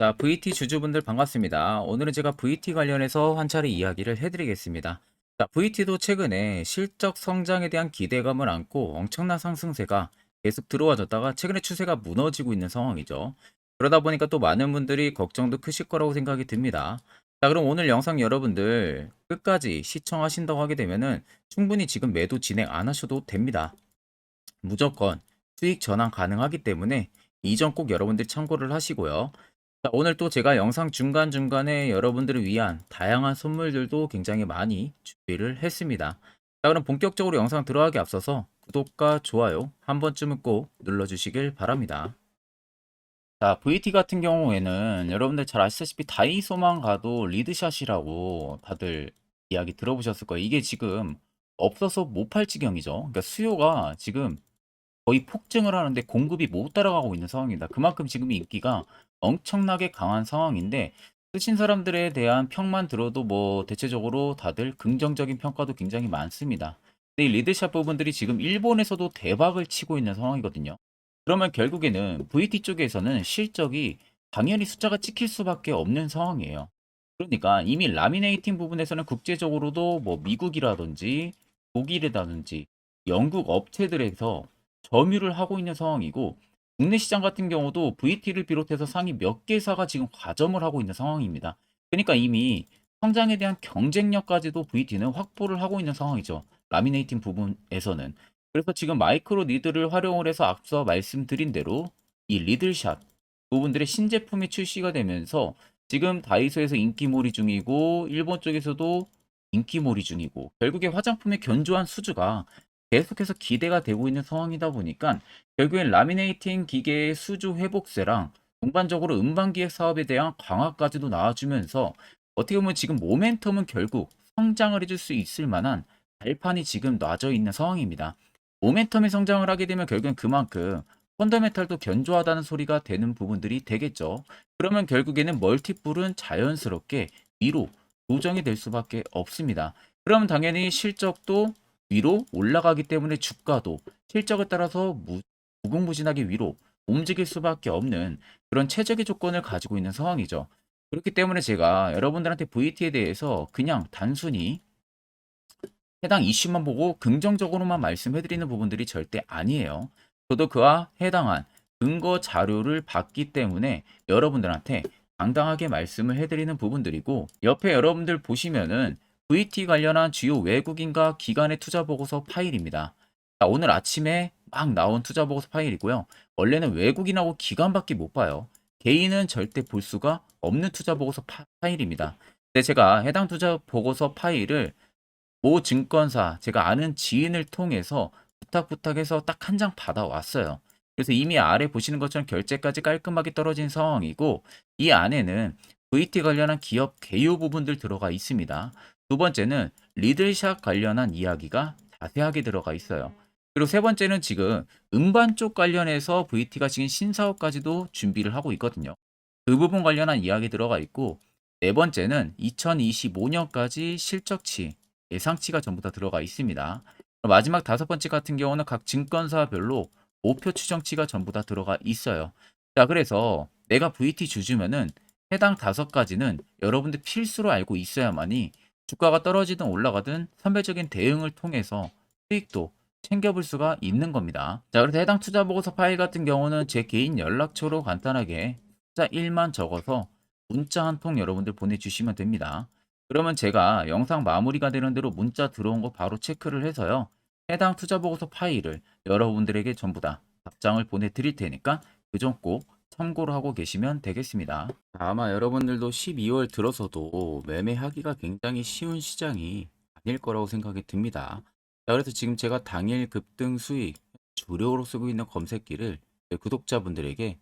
자, VT 주주분들 반갑습니다. 오늘은 제가 VT 관련해서 한 차례 이야기를 해드리겠습니다. 자, VT도 최근에 실적 성장에 대한 기대감을 안고 엄청난 상승세가 계속 들어와졌다가 최근에 추세가 무너지고 있는 상황이죠. 그러다 보니까 또 많은 분들이 걱정도 크실 거라고 생각이 듭니다. 자, 그럼 오늘 영상 여러분들 끝까지 시청하신다고 하게 되면은 충분히 지금 매도 진행 안 하셔도 됩니다. 무조건 수익 전환 가능하기 때문에 이 점 꼭 여러분들이 참고를 하시고요. 자, 오늘 또 제가 영상 중간중간에 여러분들을 위한 다양한 선물들도 굉장히 많이 준비를 했습니다. 자, 그럼 본격적으로 영상 들어가기 앞서서 구독과 좋아요 한 번쯤은 꼭 눌러주시길 바랍니다. 자, VT 같은 경우에는 여러분들 잘 아시다시피 다이소만 가도 리드샷이라고 다들 이야기 들어보셨을 거예요. 이게 지금 없어서 못 팔 지경이죠. 그러니까 수요가 지금 거의 폭증을 하는데 공급이 못 따라가고 있는 상황입니다. 그만큼 지금 인기가 엄청나게 강한 상황인데 쓰신 사람들에 대한 평만 들어도 뭐 대체적으로 다들 긍정적인 평가도 굉장히 많습니다. 근데 이 리드샷 부분들이 지금 일본에서도 대박을 치고 있는 상황이거든요. 그러면 결국에는 VT 쪽에서는 실적이 당연히 숫자가 찍힐 수밖에 없는 상황이에요. 그러니까 이미 라미네이팅 부분에서는 국제적으로도 뭐 미국이라든지 독일이라든지 영국 업체들에서 점유를 하고 있는 상황이고 국내 시장 같은 경우도 VT를 비롯해서 상위 몇 개사가 지금 과점을 하고 있는 상황입니다. 그러니까 이미 성장에 대한 경쟁력까지도 VT는 확보를 하고 있는 상황이죠. 라미네이팅 부분에서는. 그래서 지금 마이크로 리드를 활용을 해서 앞서 말씀드린 대로 이 리들샷 부분들의 신제품이 출시가 되면서 지금 다이소에서 인기몰이 중이고 일본 쪽에서도 인기몰이 중이고 결국에 화장품의 견조한 수주가 계속해서 기대가 되고 있는 상황이다 보니까 결국엔 라미네이팅 기계의 수주 회복세랑 동반적으로 음반 기획 사업에 대한 강화까지도 나와주면서 어떻게 보면 지금 모멘텀은 결국 성장을 해줄 수 있을 만한 발판이 지금 놔져 있는 상황입니다. 모멘텀이 성장을 하게 되면 결국엔 그만큼 펀더멘탈도 견조하다는 소리가 되는 부분들이 되겠죠. 그러면 결국에는 멀티플은 자연스럽게 위로 조정이 될 수밖에 없습니다. 그럼 당연히 실적도 위로 올라가기 때문에 주가도 실적에 따라서 무, 무궁무진하게 위로 움직일 수밖에 없는 그런 최적의 조건을 가지고 있는 상황이죠. 그렇기 때문에 제가 여러분들한테 VT에 대해서 그냥 단순히 해당 이슈만 보고 긍정적으로만 말씀해드리는 부분들이 절대 아니에요. 저도 그와 해당한 근거 자료를 봤기 때문에 여러분들한테 당당하게 말씀을 해드리는 부분들이고 옆에 여러분들 보시면은 VT 관련한 주요 외국인과 기관의 투자 보고서 파일입니다. 자, 오늘 아침에 막 나온 투자 보고서 파일이고요. 원래는 외국인하고 기관밖에 못 봐요. 개인은 절대 볼 수가 없는 투자 보고서 파, 파일입니다. 근데 제가 해당 투자 보고서 파일을 모 증권사 제가 아는 지인을 통해서 부탁 부탁해서 딱 한 장 받아왔어요. 그래서 이미 아래 보시는 것처럼 결제까지 깔끔하게 떨어진 상황이고 이 안에는 VT 관련한 기업 개요 부분들 들어가 있습니다. 두 번째는 리들샷 관련한 이야기가 자세하게 들어가 있어요. 그리고 세 번째는 지금 음반 쪽 관련해서 VT가 지금 신사업까지도 준비를 하고 있거든요. 그 부분 관련한 이야기 들어가 있고 네 번째는 2025년까지 실적치 예상치가 전부 다 들어가 있습니다. 마지막 다섯 번째 같은 경우는 각 증권사별로 목표 추정치가 전부 다 들어가 있어요. 자, 그래서 내가 VT 주주면은 해당 다섯 가지는 여러분들 필수로 알고 있어야만이 주가가 떨어지든 올라가든 선별적인 대응을 통해서 수익도 챙겨볼 수가 있는 겁니다. 자, 그래서 해당 투자 보고서 파일 같은 경우는 제 개인 연락처로 간단하게 숫자 1만 적어서 문자 한 통 여러분들 보내주시면 됩니다. 그러면 제가 영상 마무리가 되는 대로 문자 들어온 거 바로 체크를 해서요. 해당 투자 보고서 파일을 여러분들에게 전부 다 답장을 보내드릴 테니까 그 점 꼭 참고를 하고 계시면 되겠습니다. 아마 여러분들도 12월 들어서도 매매하기가 굉장히 쉬운 시장이 아닐 거라고 생각이 듭니다. 자, 그래서 지금 제가 당일 급등 수익 주력으로 쓰고 있는 검색기를 제 구독자분들에게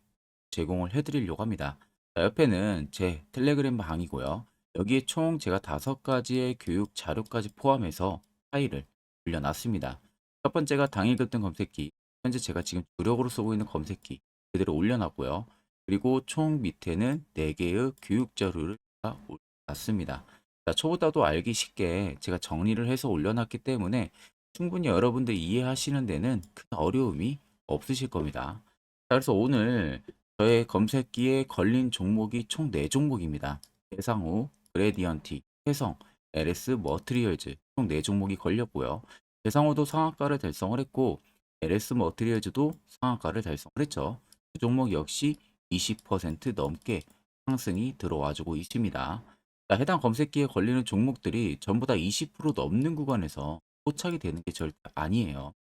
제공을 해드리려고 합니다. 자, 옆에는 제 텔레그램 방이고요. 여기에 총 제가 다섯 가지의 교육 자료까지 포함해서 파일을 올려놨습니다. 첫 번째가 당일 급등 검색기. 현재 제가 지금 주력으로 쓰고 있는 검색기 그대로 올려놨고요. 그리고 총 밑에는 4개의 교육 자료를 올려놨습니다. 자, 초보다도 알기 쉽게 제가 정리를 해서 올려놨기 때문에 충분히 여러분들 이해하시는 데는 큰 어려움이 없으실 겁니다. 자, 그래서 오늘 저의 검색기에 걸린 종목이 총 4종목입니다. 대상우, 그레디언티, 해성, LS 머트리얼즈 총 4종목이 걸렸고요. 대상우도 상한가를 달성을 했고 LS 머트리얼즈도 상한가를 달성을 했죠. 두 종목 역시 20% 넘게 상승이 들어와주고 있습니다. 자, 해당 검색기에 걸리는 종목들이 전부 다 20% 넘는 구간에서 포착이 되는 게 절대 아니에요.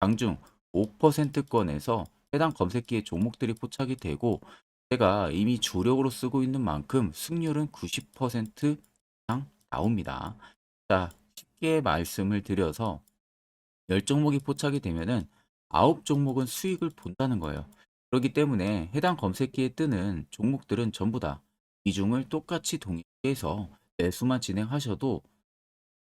장중 5%권에서 해당 검색기에 종목들이 포착이 되고 제가 이미 주력으로 쓰고 있는 만큼 승률은 90% 이상 나옵니다. 자, 쉽게 말씀을 드려서 10종목이 포착이 되면은 9종목은 수익을 본다는 거예요. 그렇기 때문에 해당 검색기에 뜨는 종목들은 전부 다 비중을 똑같이 동일해서 매수만 진행하셔도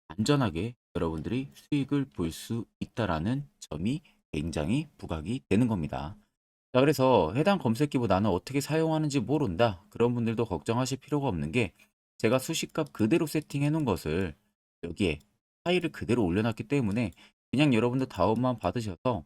안전하게 여러분들이 수익을 볼 수 있다라는 점이 굉장히 부각이 되는 겁니다. 자, 그래서 해당 검색기보 나는 어떻게 사용하는지 모른다. 그런 분들도 걱정하실 필요가 없는 게 제가 수식값 그대로 세팅해 놓은 것을 여기에 파일을 그대로 올려놨기 때문에 그냥 여러분들 다운만 받으셔서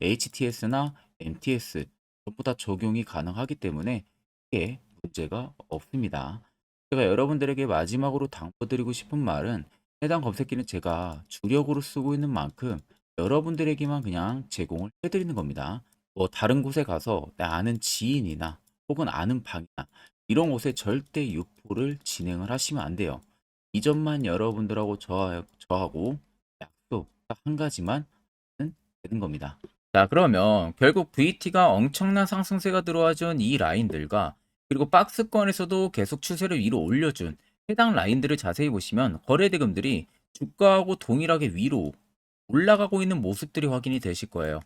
HTS나 MTS 전부 다 적용이 가능하기 때문에 크게 문제가 없습니다. 제가 여러분들에게 마지막으로 당부드리고 싶은 말은 해당 검색기는 제가 주력으로 쓰고 있는 만큼 여러분들에게만 그냥 제공을 해드리는 겁니다. 뭐 다른 곳에 가서 내 아는 지인이나 혹은 아는 방이나 이런 곳에 절대 유포를 진행을 하시면 안 돼요. 이 점만 여러분들하고 저, 저하고 약속 딱 한 가지만 되는 겁니다. 자, 그러면 결국 VT가 엄청난 상승세가 들어와준 이 라인들과 그리고 박스권에서도 계속 추세를 위로 올려준 해당 라인들을 자세히 보시면 거래 대금들이 주가하고 동일하게 위로 올라가고 있는 모습들이 확인이 되실 거예요.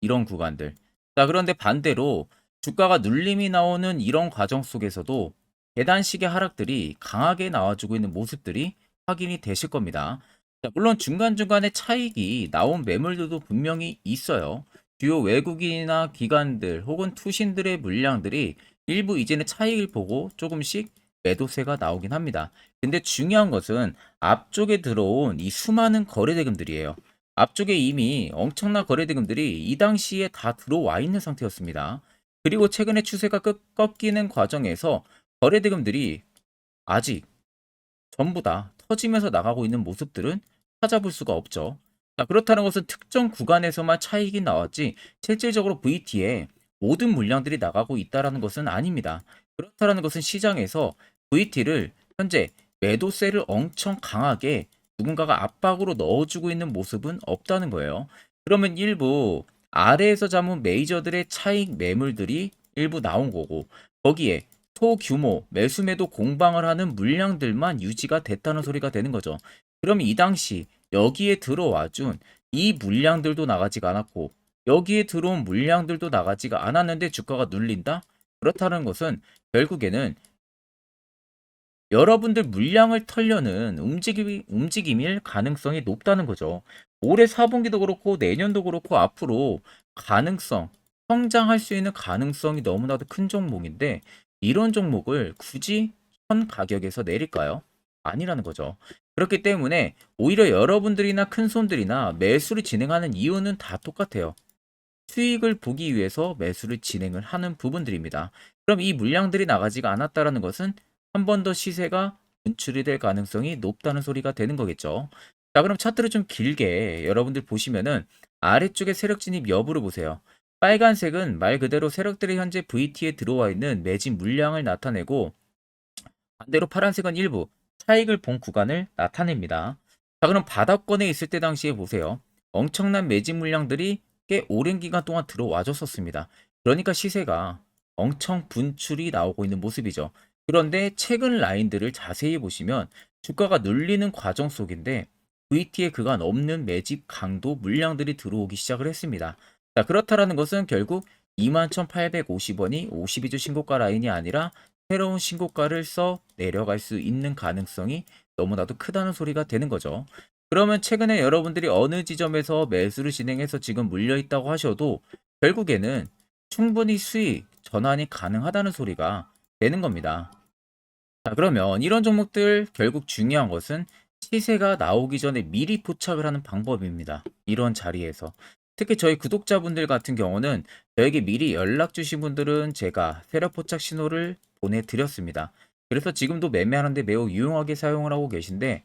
이런 구간들. 자, 그런데 반대로 주가가 눌림이 나오는 이런 과정 속에서도 계단식의 하락들이 강하게 나와주고 있는 모습들이 확인이 되실 겁니다. 자, 물론 중간중간에 차익이 나온 매물들도 분명히 있어요. 주요 외국인이나 기관들 혹은 투신들의 물량들이 일부 이제는 차익을 보고 조금씩 매도세가 나오긴 합니다. 근데 중요한 것은 앞쪽에 들어온 이 수많은 거래대금들이에요. 앞쪽에 이미 엄청난 거래대금들이 이 당시에 다 들어와 있는 상태였습니다. 그리고 최근에 추세가 꺾, 꺾이는 과정에서 거래대금들이 아직 전부 다 터지면서 나가고 있는 모습들은 찾아볼 수가 없죠. 자, 그렇다는 것은 특정 구간에서만 차익이 나왔지 실질적으로 VT에 모든 물량들이 나가고 있다는 것은 아닙니다. 그렇다는 것은 시장에서 VT를 현재 매도세를 엄청 강하게 누군가가 압박으로 넣어주고 있는 모습은 없다는 거예요. 그러면 일부 아래에서 잡은 메이저들의 차익 매물들이 일부 나온 거고 거기에 소규모 매수매도 공방을 하는 물량들만 유지가 됐다는 소리가 되는 거죠. 그럼 이 당시 여기에 들어와 준 이 물량들도 나가지가 않았고 여기에 들어온 물량들도 나가지가 않았는데 주가가 눌린다? 그렇다는 것은 결국에는 여러분들 물량을 털려는 움직임, 움직임일 가능성이 높다는 거죠. 올해 4분기도 그렇고 내년도 그렇고 앞으로 가능성, 성장할 수 있는 가능성이 너무나도 큰 종목인데 이런 종목을 굳이 현 가격에서 내릴까요? 아니라는 거죠. 그렇기 때문에 오히려 여러분들이나 큰 손들이나 매수를 진행하는 이유는 다 똑같아요. 수익을 보기 위해서 매수를 진행을 하는 부분들입니다. 그럼 이 물량들이 나가지가 않았다라는 것은 한 번 더 시세가 분출이 될 가능성이 높다는 소리가 되는 거겠죠. 자, 그럼 차트를 좀 길게 여러분들 보시면은 아래쪽에 세력 진입 여부를 보세요. 빨간색은 말 그대로 세력들이 현재 VT에 들어와 있는 매진 물량을 나타내고 반대로 파란색은 일부 차익을 본 구간을 나타냅니다. 자, 그럼 바닥권에 있을 때 당시에 보세요. 엄청난 매진 물량들이 꽤 오랜 기간 동안 들어와 줬었습니다. 그러니까 시세가 엄청 분출이 나오고 있는 모습이죠. 그런데 최근 라인들을 자세히 보시면 주가가 눌리는 과정 속인데 VT에 그간 없는 매집 강도 물량들이 들어오기 시작을 했습니다. 자, 그렇다라는 것은 결국 21,850원이 52주 신고가 라인이 아니라 새로운 신고가를 써 내려갈 수 있는 가능성이 너무나도 크다는 소리가 되는 거죠. 그러면 최근에 여러분들이 어느 지점에서 매수를 진행해서 지금 물려 있다고 하셔도 결국에는 충분히 수익 전환이 가능하다는 소리가 되는 겁니다. 자, 그러면 이런 종목들 결국 중요한 것은 시세가 나오기 전에 미리 포착을 하는 방법입니다. 이런 자리에서. 특히 저희 구독자분들 같은 경우는 저에게 미리 연락 주신 분들은 제가 세력 포착 신호를 보내드렸습니다. 그래서 지금도 매매하는데 매우 유용하게 사용을 하고 계신데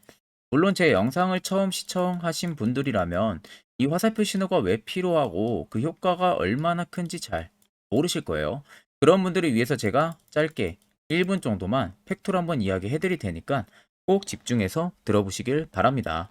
물론 제 영상을 처음 시청하신 분들이라면 이 화살표 신호가 왜 필요하고 그 효과가 얼마나 큰지 잘 모르실 거예요. 그런 분들을 위해서 제가 짧게 1분 정도만 팩토를 한번 이야기해 드릴 테니까 꼭 집중해서 들어보시길 바랍니다.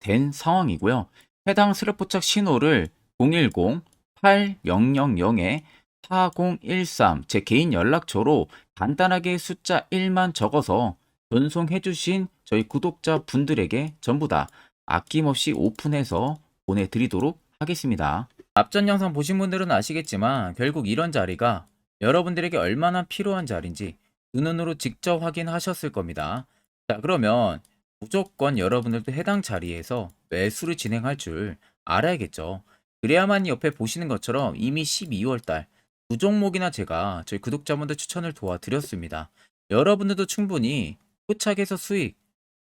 된 상황이고요. 해당 스랩포착 신호를 010-8000에 4013 제 개인 연락처로 간단하게 숫자 1만 적어서 전송해 주신 저희 구독자 분들에게 전부 다 아낌없이 오픈해서 보내드리도록 하겠습니다. 앞전 영상 보신 분들은 아시겠지만 결국 이런 자리가 여러분들에게 얼마나 필요한 자리인지 두 눈으로 직접 확인하셨을 겁니다. 자, 그러면 무조건 여러분들도 해당 자리에서 매수를 진행할 줄 알아야겠죠. 그래야만 옆에 보시는 것처럼 이미 12월 달 두 종목이나 제가 저희 구독자분들 추천을 도와드렸습니다. 여러분들도 충분히 포착해서 수익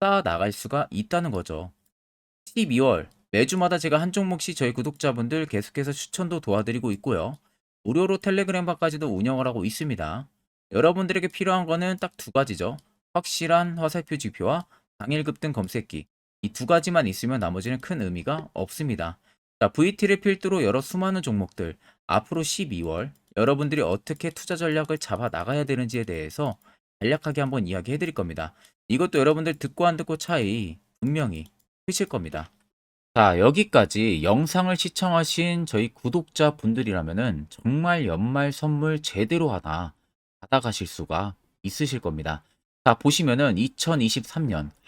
쌓아 나갈 수가 있다는 거죠. 12월 매주마다 제가 한 종목씩 저희 구독자분들 계속해서 추천도 도와드리고 있고요. 무료로 텔레그램방까지도 운영을 하고 있습니다. 여러분들에게 필요한 거는 딱 두 가지죠. 확실한 화살표 지표와 당일 급 등 검색기. 이 두 가지만 있으면 나머지는 큰 의미가 없습니다. 자, VT를 필두로 여러 수많은 종목들, 앞으로 12월 여러분들이 어떻게 투자 전략을 잡아 나가야 되는지에 대해서 간략하게 한번 이야기해 드릴 겁니다. 이것도 여러분들 듣고 안 듣고 차이 분명히 크실 겁니다. 자, 여기까지 영상을 시청하신 저희 구독자 분들이라면은 정말 연말 선물 제대로 하나 받아가실 수가 있으실 겁니다. 자, 보시면은 2023년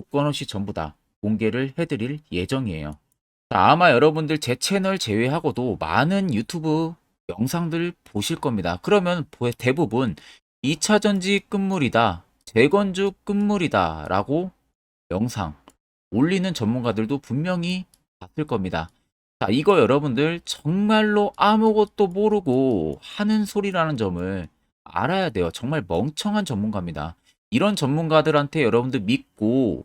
조건 없이 전부 다 공개를 해드릴 예정이에요. 자, 아마 여러분들 제 채널 제외하고도 많은 유튜브 영상들 보실 겁니다. 그러면 보- 대부분 2차 전지 끝물이다, 재건주 끝물이다 라고 영상 올리는 전문가들도 분명히 봤을 겁니다. 자, 이거 여러분들 정말로 아무것도 모르고 하는 소리라는 점을 알아야 돼요. 정말 멍청한 전문가입니다. 이런 전문가들한테 여러분들 믿고